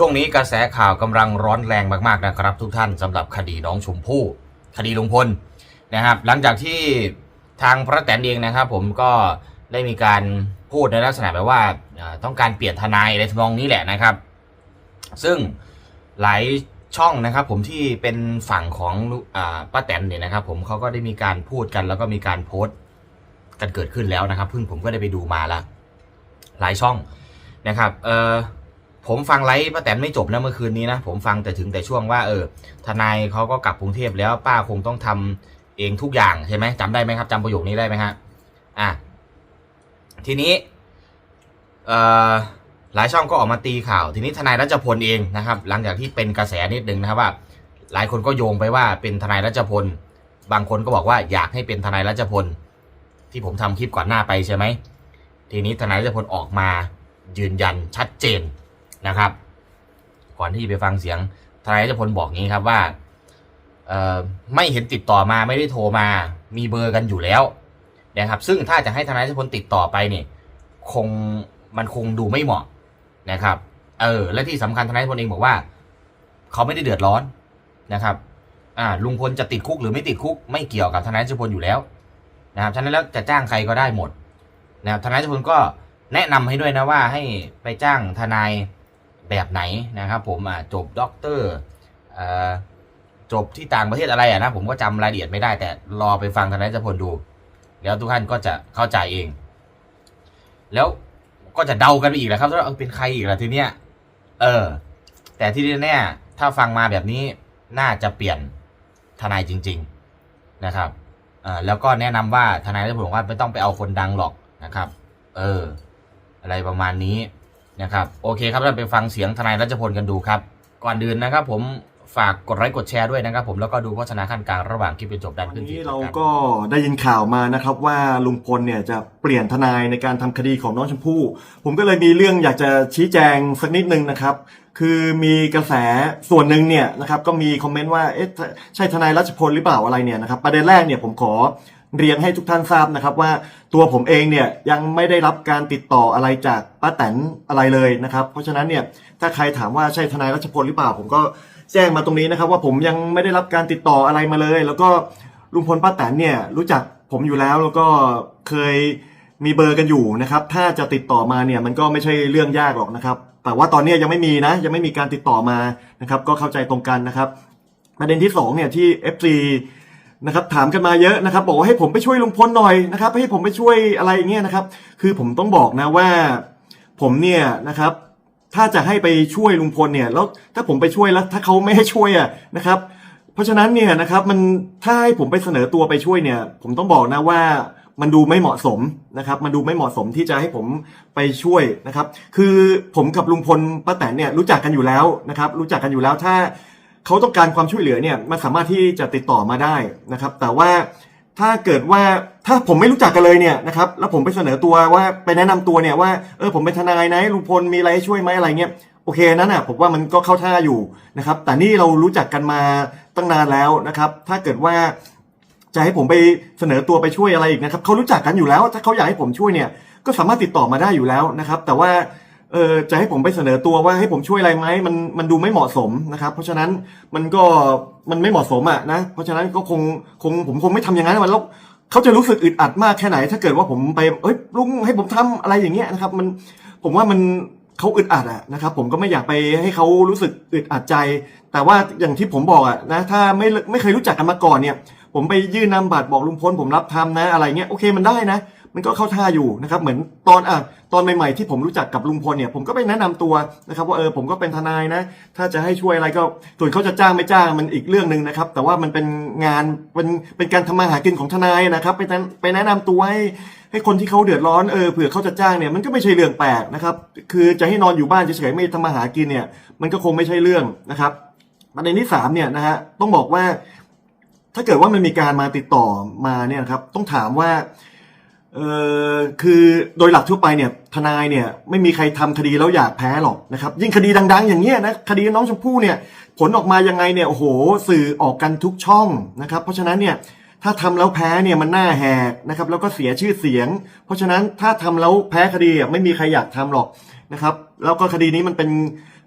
ช่วงนี้กระแสข่าวกำลังร้อนแรงมากๆนะครับ ทุกท่านสำหรับคดีน้องชมพู่คดีลุงพลนะครับ หลังจากที่ทางพระแตนเองนะครับ ผมก็ได้มีการพูดในลักษณะแบบว่าต้องการเปลี่ยนทนายในทำนองนี้แหละนะครับ ซึ่งหลายช่องนะครับ ผมที่เป็นฝั่งของอป้าแตนเนี่ยนะครับ ผมเขาก็ได้มีการพูดกัน แล้วก็มีการโพสต์กันเกิดขึ้นแล้วนะครับเพิ่งผมก็ได้ไปดูมาแล้วหลายช่องนะครับ เออ ผมฟังไลฟ์ป้าแตนไม่จบนะเมื่อคืนนี้นะ ผมฟังแต่ถึงแต่ช่วงว่า เออ ทนายเขาก็กลับกรุงเทพแล้วป้าคงต้องทำเองทุกอย่างใช่ไหมจำได้ไหมครับจำประโยคนี้ได้ไหมฮะอะทีนี้เอ่อหลายช่องก็ออกมาตีข่าว ทีนี้ทนายรัชพลเองนะครับ หลังจากที่เป็นกระแสนิดนึงนะครับว่า หลายคนก็โยงไปว่าเป็นทนายรัชพล บางคนก็บอกว่าอยากให้เป็นทนายรัชพล ที่ผมทำคลิปก่อนหน้าไปใช่ไหมทีนี้ทนายรัชพลออกมายืนยันชัดเจน นะครับ ก่อนที่จะไปฟังเสียงทนายรัชพลบอกงี้ครับว่าไม่เห็นติดต่อมาไม่ได้โทรมา มีเบอร์กันอยู่แล้วนะครับ ซึ่งถ้าจะให้ทนายรัชพลติดต่อไปเนี่ยคงมันคงดูไม่เหมาะนะครับ เออ และที่สำคัญทนายรัชพลเองบอกว่า เขาไม่ได้เดือดร้อนนะครับ อ่า ลุงพลจะติดคุกหรือไม่ติดคุก ไม่เกี่ยวกับทนายรัชพลอยู่แล้ว นะครับ ฉะนั้นแล้วจะจ้างใครก็ได้หมด นะครับ ทนายรัชพลก็แนะนำให้ด้วยนะว่าให้ไปจ้างทนาย แบบไหนนะครับ ผมอ่าจบด็อกเตอร์จบที่ต่างประเทศอะไรอะนะผมก็จำรายละเอียดไม่ได้ แต่รอไปฟังทนายรัชพลดู แล้วทุกท่านก็จะเข้าใจเอง แล้วก็จะเดากันไปอีกแหละครับว่าเป็นใครอีกล่ะทีเนี้ยเออ แต่ที่แน่ๆถ้าฟังมาแบบนี้น่าจะเปลี่ยนทนายจริง ๆนะครับอ่าแล้วก็แนะนำว่าทนายรัชพลว่าไม่ต้องไปเอาคนดังหรอกนะครับ เออ อะไรประมาณนี้ นะครับโอเคครับเราไปฟังเสียงทนายรัชพลกันดูครับ ก่อนอื่นนะครับ ผมฝากกดไลค์กดแชร์ด้วยนะครับ ผมแล้วก็ดูโฆษณาขั้นกลางระหว่างคลิปจนจบดันวันขึ้นนี้ที่เราก็ได้ยินข่าวมานะครับ ว่าลุงพลเนี่ยจะเปลี่ยนทนายในการทำคดีของน้องชมพู่ ผมก็เลยมีเรื่องอยากจะชี้แจงสักนิดนึงนะครับ คือมีกระแสส่วนหนึ่งเนี่ยนะครับก็มีคอมเมนต์ว่าเอ๊ะใช่ทนายรัชพลหรือเปล่าอะไรเนี่ยนะครับประเด็นแรกเนี่ยผมขอ เรียนให้ทุกท่านทราบนะครับว่าตัวผมเองเนี่ยยังไม่ได้รับการติดต่ออะไรจากป้าแตนอะไรเลยนะครับ เพราะฉะนั้นเนี่ยถ้าใครถามว่าใช่ทนายรัชพลหรือเปล่า ผมก็แจ้งมาตรงนี้นะครับ ว่าผมยังไม่ได้รับการติดต่ออะไรมาเลย แล้วก็ลุงพลป้าแตนเนี่ยรู้จักผมอยู่แล้วแล้วก็เคยมีเบอร์กันอยู่นะครับ ถ้าจะติดต่อมาเนี่ยมันก็ไม่ใช่เรื่องยากหรอกนะครับ แต่ว่าตอนนี้ยังไม่มีนะ ยังไม่มีการติดต่อมานะครับ ก็เข้าใจตรงกันนะครับ ประเด็นที่สองเนี่ยที่ FC นะครับถามกันมาเยอะนะครับ บอกว่าให้ผมไปช่วยลุงพลหน่อยนะครับ ให้ผมไปช่วยอะไรอย่างเงี้ยนะครับ คือผมต้องบอกนะว่า ผมเนี่ยนะครับ ถ้าจะให้ไปช่วยลุงพลเนี่ยแล้วถ้าผมไปช่วยแล้ว ถ้าเขาไม่ให้ช่วยอะนะครับ เพราะฉะนั้นเนี่ยนะครับมันถ้าให้ผมไปเสนอตัวไปช่วยเนี่ย ผมต้องบอกนะว่ามันดูไม่เหมาะสมนะครับ มันดูไม่เหมาะสมที่จะให้ผมไปช่วยนะครับ คือผมกับลุงพลป้าแตนเนี่ยรู้จักกันอยู่แล้วนะครับ รู้จักกันอยู่แล้วถ้า เขาต้องการความช่วยเหลือเนี่ยมันสามารถที่จะติดต่อมาได้นะครับ แต่ว่าถ้าเกิดว่าถ้าผมไม่รู้จักกันเลยเนี่ยนะครับแล้วผมไปเสนอตัวว่าไปแนะนำตัวเนี่ยว่าเออผมเป็นทนายนะลุงพลมีอะไรให้ช่วยไหมอะไรเงี้ยโอเคนั้นอะผมว่ามันก็เข้าท่าอยู่นะครับ แต่นี่เรารู้จักกันมาตั้งนานแล้วนะครับ ถ้าเกิดว่าจะให้ผมไปเสนอตัวไปช่วยอะไรอีกนะครับเขารู้จักกันอยู่แล้ว ถ้าเขาอยากให้ผมช่วยเนี่ยก็สามารถติดต่อมาได้อยู่แล้วนะครับ แต่ว่า เออจะให้ผมไปเสนอตัวว่าให้ผมช่วยอะไรไหมมันมันดูไม่เหมาะสมนะครับ เพราะฉะนั้นมันก็มันไม่เหมาะสมอะนะเพราะฉะนั้นก็คงคงผมคงไม่ทำอย่างนั้นมันแล้วเขาจะรู้สึกอึดอัดมากแค่ไหน ถ้าเกิดว่าผมไปเอ้ยลุงให้ผมทำอะไรอย่างเงี้ยนะครับ มันผมว่ามันเขาอึดอัดอะนะครับ ผมก็ไม่อยากไปให้เขารู้สึกอึดอัดใจ แต่ว่าอย่างที่ผมบอกอะนะถ้าไม่ไม่เคยรู้จักกันมาก่อนเนี่ย ผมไปยื่นนำบัตรบอกลุงพลผมรับทำนะอะไรเงี้ยโอเคมันได้นะ มันก็เข้าท่าอยู่นะครับ เหมือนตอนอะตอนใหม่ๆที่ผมรู้จักกับลุงพลเนี่ยผมก็ไปแนะนำตัวนะครับว่าเออผมก็เป็นทนายนะ ถ้าจะให้ช่วยอะไรก็ส่วนเขาจะจ้างไม่จ้างมันอีกเรื่องหนึ่งนะครับ แต่ว่ามันเป็นงานเป็นเป็นการทำมาหากินของทนายนะครับ ไปแนะไปแนะนำตัวให้ให้คนที่เขาเดือดร้อนเออเผื่อเขาจะจ้างเนี่ยมันก็ไม่ใช่เรื่องแปลกนะครับ คือจะให้นอนอยู่บ้านเฉยๆไม่ทำมาหากินเนี่ย มันก็คงไม่ใช่เรื่องนะครับประเด็นที่สามเนี่ยนะฮะต้องบอกว่า ถ้าเกิดว่ามันมีการมาติดต่อมาเนี่ยครับ ต้องถามว่า เออคือโดยหลักทั่วไปเนี่ยทนายเนี่ยไม่มีใครทำคดีแล้วอยากแพ้หรอกนะครับยิ่งคดีดัง ๆ อย่างเงี้ยนะคดีน้องชมพู่เนี่ยผลออกมายังไงเนี่ยโอ้โหสื่อออกกันทุกช่องนะครับ เพราะฉะนั้นเนี่ยถ้าทำแล้วแพ้เนี่ยมันน่าแหกนะครับแล้วก็เสียชื่อเสียง เพราะฉะนั้นถ้าทำแล้วแพ้คดีไม่มีใครอยากทำหรอกนะครับแล้วก็คดีนี้มันเป็น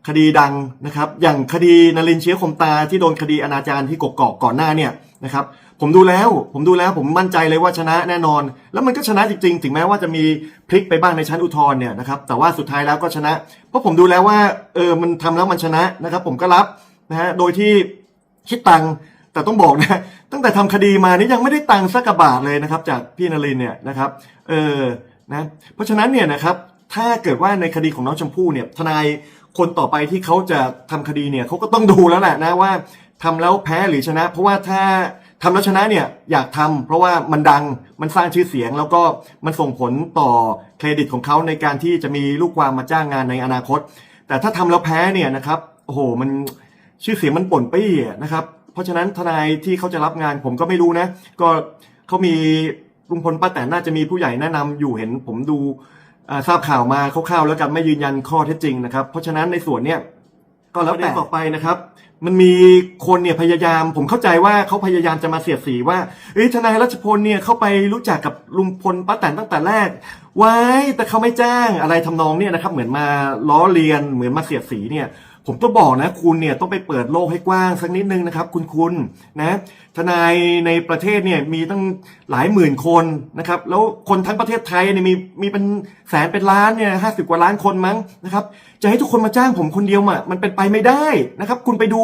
คดีดังนะครับ อย่างคดีนรินเชื้อคมตาที่โดนคดีอนาจารที่กกอกก่อนหน้าเนี่ยนะครับผมดูแล้วผมดูแล้วผมมั่นใจเลยว่าชนะแน่นอน แล้วมันก็ชนะจริง ๆ ถึงแม้ว่าจะมีพลิกไปบ้างในชั้นอุทธรณ์เนี่ยนะครับแต่ว่าสุดท้ายแล้วก็ชนะ เพราะผมดูแล้วว่าเออมันทำแล้วมันชนะนะครับ ผมก็รับนะฮะโดยที่คิดตังค์แต่ต้องบอกนะตั้งแต่ทำคดีมานี่ยังไม่ได้ตังค์สักกบาทเลยนะครับ จากพี่นรินเนี่ยนะครับเออนะเพราะฉะนั้นเนี่ยนะครับถ้าเกิดว่าในคดีของน้องชมพู่เนี่ยทนาย คนต่อไปที่เขาจะทำคดีเนี่ยเขาก็ต้องดูแล้วแหละนะว่าทำแล้วแพ้หรือชนะ เพราะว่าถ้าทำแล้วชนะเนี่ยอยากทำเพราะว่ามันดังมันสร้างชื่อเสียง แล้วก็มันส่งผลต่อเครดิตของเขาในการที่จะมีลูกความมาจ้างงานในอนาคต แต่ถ้าทำแล้วแพ้เนี่ยนะครับโอ้โหมันชื่อเสียงมันป่นปี้นะครับ เพราะฉะนั้นทนายที่เขาจะรับงานผมก็ไม่รู้นะ ก็เขามีลุงพลป้าแตนน่าจะมีผู้ใหญ่แนะนำอยู่เห็นผมดู ทราบข่าวมาคร่าวๆแล้วกันไม่ยืนยันข้อเท็จจริงนะครับ เพราะฉะนั้นในส่วนเนี้ยก็แล้วแต่ต่อไปนะครับ มันมีคนเนี่ยพยายาม ผมเข้าใจว่าเขาพยายามจะมาเสียดสีว่าเอ้ยทนายรัชพลเนี่ยเข้าไปรู้จักกับลุงพลป้าแตนตั้งแต่แรกไว้แต่เขาไม่จ้างอะไรทำนองเนี่ยนะครับ เหมือนมาล้อเลียนเหมือนมาเสียดสีเนี่ย ผมต้องบอกนะคุณเนี่ยต้องไปเปิดโลกให้กว้างสักนิดนึงนะครับ คุณคุณนะทนายในประเทศเนี่ยมีตั้งหลายหมื่นคนนะครับ แล้วคนทั้งประเทศไทยเนี่ยมีมีเป็นแสนเป็นล้านเนี่ยห้าสิบกว่าล้านคนมั้งนะครับ จะให้ทุกคนมาจ้างผมคนเดียวอะมันเป็นไปไม่ได้นะครับ คุณไปดู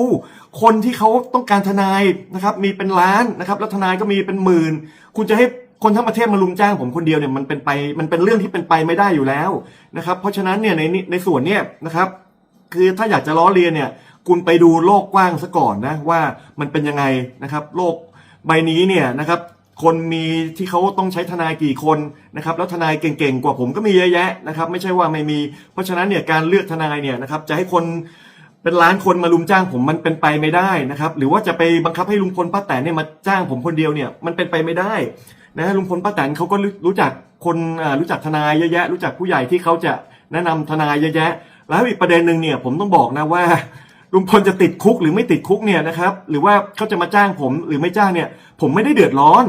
คนที่เขาต้องการทนายนะครับ มีเป็นล้านนะครับ แล้วทนายก็มีเป็นหมื่น คุณจะให้คนทั้งประเทศมาลุมจ้างผมคนเดียวเนี่ยมันเป็นไปมันเป็นเรื่องที่เป็นไปไม่ได้อยู่แล้วนะครับ เพราะฉะนั้นเนี่ยในในส่วนเนี่ยนะครับ คือถ้าอยากจะล้อเลียนเนี่ย คุณไปดูโลกกว้างซะก่อนนะว่ามันเป็นยังไงนะครับ โลกใบนี้เนี่ยนะครับ คนมีที่เขาต้องใช้ทนายกี่คนนะครับ แล้วทนายเก่งๆกว่าผมก็มีเยอะแยะนะครับ ไม่ใช่ว่าไม่มี เพราะฉะนั้นเนี่ยการเลือกทนายเนี่ยนะครับ จะให้คนเป็นล้านคนมาลุมจ้างผมมันเป็นไปไม่ได้นะครับ หรือว่าจะไปบังคับให้ลุงพลป้าแตนเนี่ยมาจ้างผมคนเดียวเนี่ยมันเป็นไปไม่ได้นะลุงพลป้าแตนเขาก็รู้จักคนรู้จักทนายเยอะแยะ รู้จักผู้ใหญ่ที่เขาจะแนะนำทนายเยอะแยะ แล้วอีกประเด็นหนึ่งเนี่ยผมต้องบอกนะว่าลุงพลจะติดคุกหรือไม่ติดคุกเนี่ยนะครับ หรือว่าเขาจะมาจ้างผมหรือไม่จ้างเนี่ย ผมไม่ได้เดือดร้อน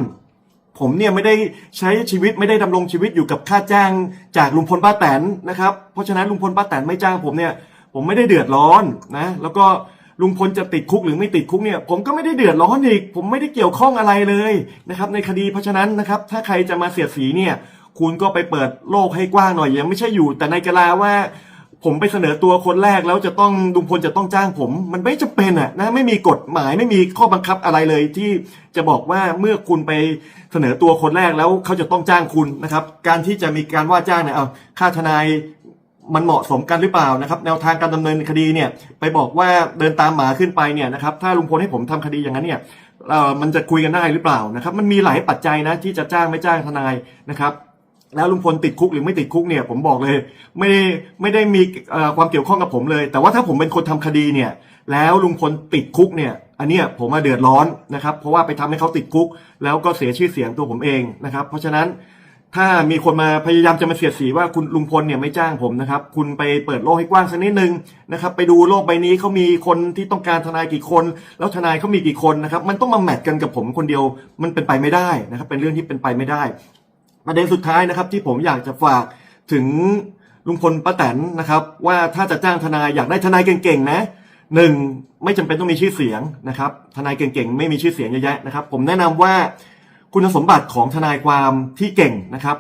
ผมเนี่ยไม่ได้ใช้ชีวิตไม่ได้ดำรงชีวิตอยู่กับค่าจ้างจากลุงพลป้าแตนนะครับ เพราะฉะนั้นลุงพลป้าแตนไม่จ้างผมเนี่ย ผมไม่ได้เดือดร้อนนะ แล้วก็ลุงพลจะติดคุกหรือไม่ติดคุกเนี่ย ผมก็ไม่ได้เดือดร้อนอีก ผมไม่ได้เกี่ยวข้องอะไรเลยนะครับ ในคดีเพราะฉะนั้นนะครับ ถ้าใครจะมาเสียดสีเนี่ย คุณก็ไปเปิดโลกให้กว้างหน่อยยังไม่ใช่อยู่ แต่ในกะลาว่า ผมไปเสนอตัวคนแรกแล้วจะต้องลุงพลจะต้องจ้างผม มันไม่จำเป็นอะนะไม่มีกฎหมายไม่มีข้อบังคับอะไรเลย ที่จะบอกว่าเมื่อคุณไปเสนอตัวคนแรกแล้วเขาจะต้องจ้างคุณนะครับ การที่จะมีการว่าจ้างเนี่ยเอาค่าทนายมันเหมาะสมกันหรือเปล่านะครับ แนวทางการดำเนินคดีเนี่ยไปบอกว่าเดินตามหมาขึ้นไปเนี่ยนะครับถ้าลุงพลให้ผมทำคดีอย่างนั้นเนี่ยเออมันจะคุยกันได้หรือเปล่านะครับ มันมีหลายปัจจัยนะที่จะจ้างไม่จ้างทนายนะครับ แล้วลุงพลติดคุกหรือไม่ติดคุกเนี่ยผมบอกเลย ไม่ได้ไม่ได้มีความเกี่ยวข้องกับผมเลย แต่ว่าถ้าผมเป็นคนทำคดีเนี่ย แล้วลุงพลติดคุกเนี่ย อันเนี้ยผมมาเดือดร้อนนะครับ เพราะว่าไปทำให้เขาติดคุก แล้วก็เสียชื่อเสียงตัวผมเองนะครับ เพราะฉะนั้นถ้ามีคนมาพยายามจะมาเสียดสีว่าคุณลุงพลเนี่ยไม่จ้างผมนะครับ คุณไปเปิดโลกให้กว้างสักนิดนึงนะครับ ไปดูโลกใบนี้เขามีคนที่ต้องการทนายกี่คน แล้วทนายเขามีกี่คนนะครับ มันต้องมาแมทกันกับผมคนเดียว มันเป็นไปไม่ได้นะครับ เป็นเรื่องที่เป็นไปไม่ได้ ประเด็นสุดท้ายนะครับที่ผมอยากจะฝากถึงลุงพลป้าแตนนะครับ ว่าถ้าจะจ้างทนายอยากได้ทนายเก่งๆนะหนึ่งไม่จำเป็นต้องมีชื่อเสียงนะครับ ทนายเก่งๆ ไม่มีชื่อเสียงเยอะแยะนะครับ ผมแนะนำว่าคุณสมบัติของทนายความที่เก่งนะครับ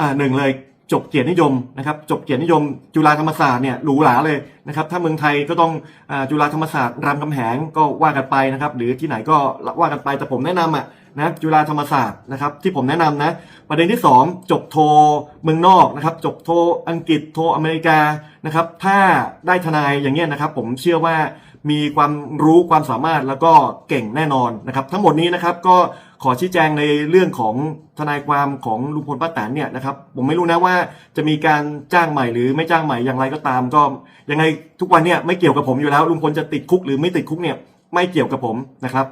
อ่าหนึ่งเลยจบเกียรตินิยมนะครับจบเกียรตินิยม จุฬาธรรมศาสตร์เนี่ยหรูหราเลยนะครับถ้าเมืองไทยก็ต้องอ่าจุฬาธรรมศาสตร์รามคำแหงก็ว่ากันไปนะครับ หรือที่ไหนก็ว่ากันไปแต่ผมแนะนำอะ นะจุฬาธรรมศาสตร์นะครับที่ผมแนะนำนะ ประเด็นที่สองจบโทเมืองนอกนะครับ จบโทอังกฤษโทอเมริกานะครับ ถ้าได้ทนายอย่างเงี้ยนะครับ ผมเชื่อว่ามีความรู้ความสามารถแล้วก็เก่งแน่นอนนะครับ ทั้งหมดนี้นะครับก็ขอชี้แจงในเรื่องของทนายความของลุงพลป้าแตนเนี่ยนะครับ ผมไม่รู้นะว่าจะมีการจ้างใหม่หรือไม่จ้างใหม่อย่างไรก็ตาม ก็ยังไงทุกวันเนี่ยไม่เกี่ยวกับผมอยู่แล้วลุงพลจะติดคุกหรือไม่ติดคุกเนี่ยไม่เกี่ยวกับผมนะครับ